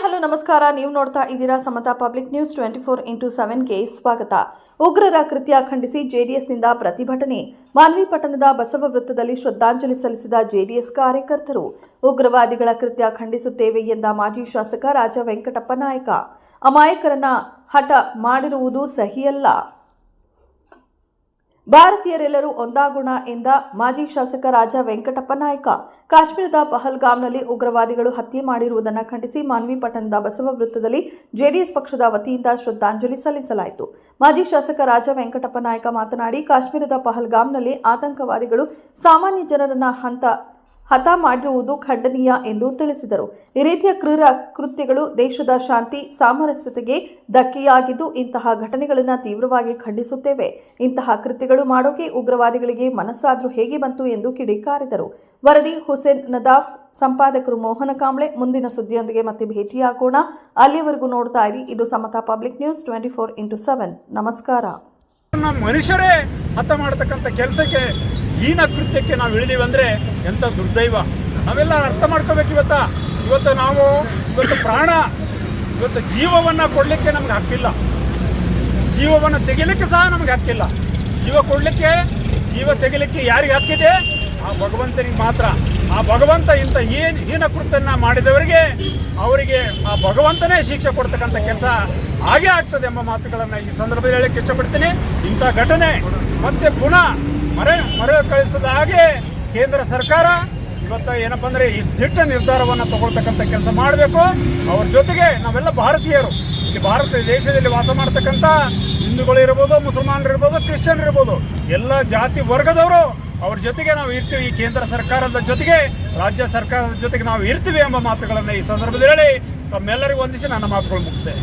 ನಮಸ್ಕಾರ. ನೀವು ನೋಡ್ತಾ ಇದ್ದೀರಾ Samata public news twenty four into ಸೆವೆನ್ಗೆ ಸ್ವಾಗತ. ಉಗ್ರರ ಕೃತ್ಯ ಖಂಡಿಸಿ ಜೆಡಿಎಸ್ನಿಂದ ಪ್ರತಿಭಟನೆ. ಮಾನ್ವಿ ಪಟ್ಟಣದ ಬಸವ ವೃತ್ತದಲ್ಲಿ ಶ್ರದ್ಧಾಂಜಲಿ ಸಲ್ಲಿಸಿದ ಜೆಡಿಎಸ್ ಕಾರ್ಯಕರ್ತರು. ಉಗ್ರವಾದಿಗಳ ಕೃತ್ಯ ಖಂಡಿಸುತ್ತೇವೆ ಎಂದ ಮಾಜಿ ಶಾಸಕ ರಾಜ ವೆಂಕಟಪ್ಪ ನಾಯಕ. ಅಮಾಯಕರನ್ನ ಹಠ ಮಾಡಿರುವುದು ಸಹಿಯಲ್ಲ. ಭಾರತೀಯರೆಲ್ಲರೂ ಒಂದಾಗೋಣ ಎಂದ ಮಾಜಿ ಶಾಸಕ ರಾಜ ವೆಂಕಟಪ್ಪ ನಾಯ್ಕ. ಕಾಶ್ಮೀರದ ಪಹಲ್ಗಾಮ್ನಲ್ಲಿ ಉಗ್ರವಾದಿಗಳು ಹತ್ಯೆ ಮಾಡಿರುವುದನ್ನು ಖಂಡಿಸಿ ಮಾನ್ವಿ ಪಟ್ಟಣದ ಬಸವ ವೃತ್ತದಲ್ಲಿ ಜೆಡಿಎಸ್ ಪಕ್ಷದ ವತಿಯಿಂದ ಶ್ರದ್ಧಾಂಜಲಿ ಸಲ್ಲಿಸಲಾಯಿತು. ಮಾಜಿ ಶಾಸಕ ರಾಜ ವೆಂಕಟಪ್ಪ ನಾಯ್ಕ ಮಾತನಾಡಿ, ಕಾಶ್ಮೀರದ ಪಹಲ್ಗಾಮ್ನಲ್ಲಿ ಆತಂಕವಾದಿಗಳು ಸಾಮಾನ್ಯ ಜನರನ್ನ ಹಂತ ಹತ ಮಾಡಿರುವುದು ಖಂಡನೀಯ ಎಂದು ತಿಳಿಸಿದರು. ಈ ರೀತಿಯ ಕ್ರೂರ ಕೃತ್ಯಗಳು ದೇಶದ ಶಾಂತಿ, ಸಾಮರಸ್ಯತೆಗೆ ಧಕ್ಕೆಯಾಗಿದ್ದು ಇಂತಹ ಘಟನೆಗಳನ್ನು ತೀವ್ರವಾಗಿ ಖಂಡಿಸುತ್ತೇವೆ. ಇಂತಹ ಕೃತ್ಯಗಳು ಮಾಡೋಕೆ ಉಗ್ರವಾದಿಗಳಿಗೆ ಮನಸ್ಸಾದ್ರೂ ಹೇಗೆ ಬಂತು ಎಂದು ಕಿಡಿಕಾರಿದರು. ವರದಿ ಹುಸೇನ್ ನದಾಫ್, ಸಂಪಾದಕರು ಮೋಹನ ಕಾಂಬ್ಳೆ, ಮುಂದಿನ ಸುದ್ದಿಯೊಂದಿಗೆ ಮತ್ತೆ ಭೇಟಿಯಾಗೋಣ. ಅಲ್ಲಿಯವರೆಗೂ ನೋಡ್ತಾ ಇರಿ. ಇದು Samata public news twenty four into seven. ನಮಸ್ಕಾರ. ಮನುಷ್ಯರೇ ಹತ ಮಾಡತಕ್ಕಂಥ ಕೆಲಸಕ್ಕೆ ಹೀನ ಕೃತ್ಯಕ್ಕೆ ನಾವು ಇಳಿದೀವಿ ಅಂದರೆ ಎಂಥ ದುರ್ದೈವ? ನಾವೆಲ್ಲ ಅರ್ಥ ಮಾಡ್ಕೋಬೇಕು ಇವತ್ತ. ಇವತ್ತು ನಾವು ಇವತ್ತು ಪ್ರಾಣ, ಇವತ್ತು ಜೀವವನ್ನು ಕೊಡಲಿಕ್ಕೆ ನಮ್ಗೆ ಹಕ್ಕಿಲ್ಲ. ಜೀವವನ್ನು ತೆಗಿಲಿಕ್ಕೆ ಸಹ ನಮ್ಗೆ ಹಕ್ಕಿಲ್ಲ. ಜೀವ ಕೊಡಲಿಕ್ಕೆ, ಜೀವ ತೆಗಿಲಿಕ್ಕೆ ಯಾರಿಗೆ ಹಕ್ಕಿದೆ? ಆ ಭಗವಂತನಿಗೆ ಮಾತ್ರ. ಆ ಭಗವಂತ ಇಂಥ ಏನು ಹೀನ ಕೃತ್ಯನ್ನ ಮಾಡಿದವರಿಗೆ ಅವರಿಗೆ ಆ ಭಗವಂತನೇ ಶಿಕ್ಷೆ ಕೊಡ್ತಕ್ಕಂಥ ಕೆಲಸ ಹಾಗೆ ಆಗ್ತದೆ ಎಂಬ ಮಾತುಗಳನ್ನು ಈ ಸಂದರ್ಭದಲ್ಲಿ ಹೇಳಕ್ಕೆ ಇಷ್ಟಪಡ್ತೀನಿ. ಇಂಥ ಘಟನೆ ಮತ್ತೆ ಪುನಃ ಮರೆ ಮರೆ ಕಳಿಸದ ಹಾಗೆ ಕೇಂದ್ರ ಸರ್ಕಾರ ಇವತ್ತು ಏನಪ್ಪ ಅಂದ್ರೆ ಈ ದಿಟ್ಟ ನಿರ್ಧಾರವನ್ನು ತಗೊಳ್ತಕ್ಕಂಥ ಕೆಲಸ ಮಾಡಬೇಕು. ಅವ್ರ ಜೊತೆಗೆ ನಾವೆಲ್ಲ ಭಾರತೀಯರು. ಈ ಭಾರತ ದೇಶದಲ್ಲಿ ವಾಸ ಮಾಡ್ತಕ್ಕಂಥ ಹಿಂದೂಗಳು ಇರ್ಬೋದು, ಮುಸಲ್ಮಾನರು ಇರ್ಬೋದು ಕ್ರಿಶ್ಚಿಯನ್ ಇರ್ಬೋದು, ಎಲ್ಲ ಜಾತಿ ವರ್ಗದವರು ಅವ್ರ ಜೊತೆಗೆ ನಾವು ಇರ್ತೀವಿ. ಈ ಕೇಂದ್ರ ಸರ್ಕಾರದ ಜೊತೆಗೆ, ರಾಜ್ಯ ಸರ್ಕಾರದ ಜೊತೆಗೆ ನಾವು ಇರ್ತೀವಿ ಎಂಬ ಮಾತುಗಳನ್ನು ಈ ಸಂದರ್ಭದಲ್ಲಿ ಹೇಳಿ ತಮ್ಮೆಲ್ಲರಿಗೂ ವಂದಿಸಿ ನನ್ನ ಮಾತುಗಳು ಮುಗಿಸ್ತೇನೆ.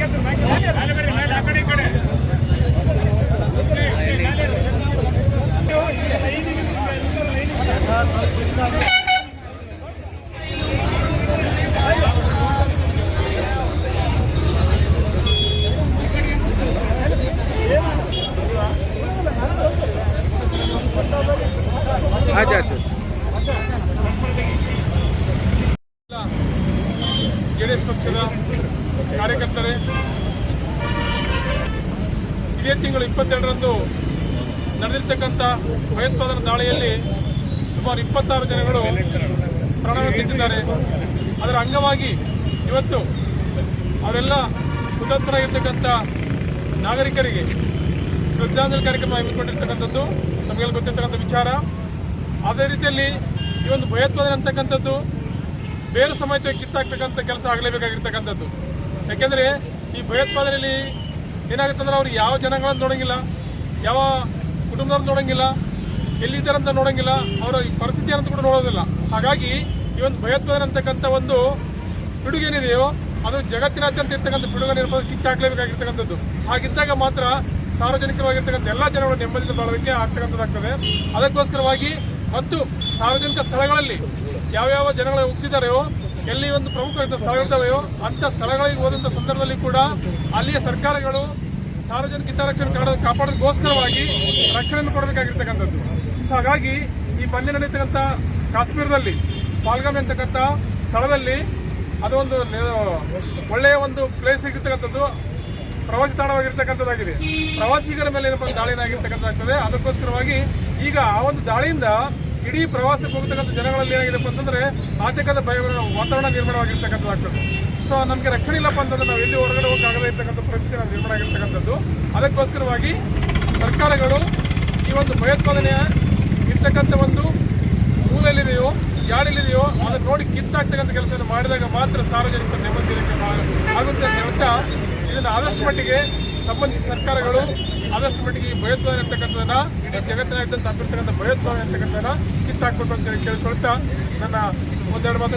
Alle mit dem Auto. ಇದೇ ತಿಂಗಳು ಇಪ್ಪತ್ತೆರಡರಂದು ನಡೆದಿರ್ತಕ್ಕಂಥ ಭಯೋತ್ಪಾದನಾ ದಾಳಿಯಲ್ಲಿ ಸುಮಾರು ಇಪ್ಪತ್ತಾರು ಜನಗಳು ಪ್ರಾಣವನ್ನು ತೆಗೆದಿದ್ದಾರೆ ಅದರ ಅಂಗವಾಗಿ ಇವತ್ತು ಅವರೆಲ್ಲ ಹುತಾತ್ಮರಾಗಿರ್ತಕ್ಕಂಥ ನಾಗರಿಕರಿಗೆ ಶ್ರದ್ಧಾಂಜಲಿ ಕಾರ್ಯಕ್ರಮ ಹಮ್ಮಿಕೊಂಡಿರ್ತಕ್ಕಂಥದ್ದು, ನಮಗೆಲ್ಲ ಗೊತ್ತಿರ್ತಕ್ಕಂಥ ವಿಚಾರ. ಅದೇ ರೀತಿಯಲ್ಲಿ ಈ ಒಂದು ಭಯೋತ್ಪಾದನೆ ಅಂತಕ್ಕಂಥದ್ದು ಬೇರೆ ಸಮೇತ ಕಿತ್ತಾಕ್ತಕ್ಕಂಥ ಕೆಲಸ ಆಗಲೇಬೇಕಾಗಿರ್ತಕ್ಕಂಥದ್ದು. ಯಾಕೆಂದರೆ ಈ ಭಯೋತ್ಪಾದನೆಯಲ್ಲಿ ಏನಾಗುತ್ತೆ ಅಂದ್ರೆ ಅವ್ರು ಯಾವ ಜನಗಳನ್ನು ನೋಡಂಗಿಲ್ಲ, ಯಾವ ಕುಟುಂಬದವ್ರು ನೋಡಂಗಿಲ್ಲ ಎಲ್ಲಿದ್ದಾರೆ ಅಂತ ನೋಡಂಗಿಲ್ಲ, ಅವರ ಪರಿಸ್ಥಿತಿ ಅಂತ ಕೂಡ ನೋಡೋದಿಲ್ಲ. ಹಾಗಾಗಿ ಈ ಒಂದು ಭಯೋತ್ಪಾದನೆ ಅಂತಕ್ಕಂಥ ಒಂದು ಪಿಡುಗೇನಿದೆಯೋ, ಅದು ಜಗತ್ತಿನಾದ್ಯಂತ ಇರ್ತಕ್ಕಂಥ ಪಿಡುಗನ್ನು ಇರ್ಬೋದು, ಕಿತ್ತಾಕ್ಲೇಬೇಕಾಗಿರ್ತಕ್ಕಂಥದ್ದು. ಹಾಗಿದ್ದಾಗ ಮಾತ್ರ ಸಾರ್ವಜನಿಕವಾಗಿರ್ತಕ್ಕಂಥ ಎಲ್ಲ ಜನಗಳು ನೆಮ್ಮದಿಯಿಂದ ಬಾಳೋದಕ್ಕೆ ಆಗ್ತಕ್ಕಂಥದ್ದಾಗ್ತದೆ. ಅದಕ್ಕೋಸ್ಕರವಾಗಿ ಮತ್ತು ಸಾರ್ವಜನಿಕ ಸ್ಥಳಗಳಲ್ಲಿ ಯಾವ್ಯಾವ ಜನಗಳು ಹೋಗ್ತಿದ್ದಾರೆಯೋ ಎಲ್ಲಿ ಒಂದು ಪ್ರಮುಖವಾದ ಸ್ಥಳಗಳಿದ್ದಾವೆಯೋ ಅಂಥ ಸ್ಥಳಗಳಿಗೆ ಹೋದಂಥ ಸಂದರ್ಭದಲ್ಲಿ ಕೂಡ ಅಲ್ಲಿಯ ಸರ್ಕಾರಗಳು ಸಾರ್ವಜನಿಕ ಹಿತರಕ್ಷಣೆ ಕಾಡ ಕಾಪಾಡೋದಕ್ಕೋಸ್ಕರವಾಗಿ ರಕ್ಷಣೆಯನ್ನು ಕೊಡಬೇಕಾಗಿರ್ತಕ್ಕಂಥದ್ದು. ಸೊ ಹಾಗಾಗಿ ಈ ಬಂದಿ ನಡೀತಕ್ಕಂಥ ಕಾಶ್ಮೀರದಲ್ಲಿ, ಪಾಲ್ಗಾಮ್ ಅಂತಕ್ಕಂಥ ಸ್ಥಳದಲ್ಲಿ ಅದೊಂದು ಒಳ್ಳೆಯ ಒಂದು ಪ್ಲೇಸ್ ಆಗಿರ್ತಕ್ಕಂಥದ್ದು ಪ್ರವಾಸಿ ತಾಣವಾಗಿರ್ತಕ್ಕಂಥದ್ದಾಗಿದೆ. ಪ್ರವಾಸಿಗರ ಮೇಲೆ ಏನಪ್ಪ ದಾಳಿನ ಆಗಿರ್ತಕ್ಕಂಥದ್ದಾಗ್ತದೆ ಅದಕ್ಕೋಸ್ಕರವಾಗಿ ಈಗ ಆ ಒಂದು ದಾಳಿಯಿಂದ ಇಡೀ ಪ್ರವಾಸಕ್ಕೆ ಹೋಗ್ತಕ್ಕಂಥ ಜನಗಳಲ್ಲಿ ಏನಾಗಿದೆ ಅಂತಂದ್ರೆ ಆತಂಕದ ಭಯ ವಾತಾವರಣ ನಿರ್ಮಾಣವಾಗಿರ್ತಕ್ಕಂಥದ್ದಾಗ್ತದೆ ಸೊ ನಮಗೆ ರಕ್ಷಣೆ ಇಲ್ಲಪ್ಪ ಅಂತಂದ್ರೆ ನಾವು ಎಲ್ಲಿ ಹೊರಗಡೆ ಹೋಗಕ್ಕಾಗದೇ ಇರ್ತಕ್ಕಂಥ ಪರಿಸ್ಥಿತಿ ನಾವು ನಿರ್ಮಾಣ ಆಗಿರ್ತಕ್ಕಂಥದ್ದು. ಅದಕ್ಕೋಸ್ಕರವಾಗಿ ಸರ್ಕಾರಗಳು ಈ ಒಂದು ಭಯೋತ್ಪಾದನೆಯ ಇರ್ತಕ್ಕಂಥ ಒಂದು ಮೂಲಲ್ಲಿದೆಯೋ ಜಾಡಿಲಿದೆಯೋ, ಅದನ್ನು ನೋಡಿ ಕಿತ್ತಾಗ್ತಕ್ಕಂಥ ಕೆಲಸವನ್ನು ಮಾಡಿದಾಗ ಮಾತ್ರ ಸಾರ್ವಜನಿಕ ನೆಮ್ಮದಿ ಆಗುತ್ತೆ ಅಂತ ಇದನ್ನು ಆದಷ್ಟು ಮಟ್ಟಿಗೆ ಸಂಬಂಧಿತ ಸರ್ಕಾರಗಳು ಆದಷ್ಟು ಮಟ್ಟಿಗೆ ಈ ಭಯೋತ್ಪಾದನೆ ಇರ್ತಕ್ಕಂಥದ್ದನ್ನ ಇಡೀ ಜಗತ್ತಿನಾದ್ಯಂತ ಹತ್ತಿರ್ತಕ್ಕಂಥ ಭಯೋತ್ಪಾದನೆ ಇರ್ತಕ್ಕಂಥದ್ದನ್ನ ಕಿತ್ತಾಕ್ಬೇಕು ಅಂತ ಹೇಳಿ ಕೇಳಿಸ್ಕೊಳ್ತಾ ನನ್ನ ಒಂದೆರಡು ಮಾತು.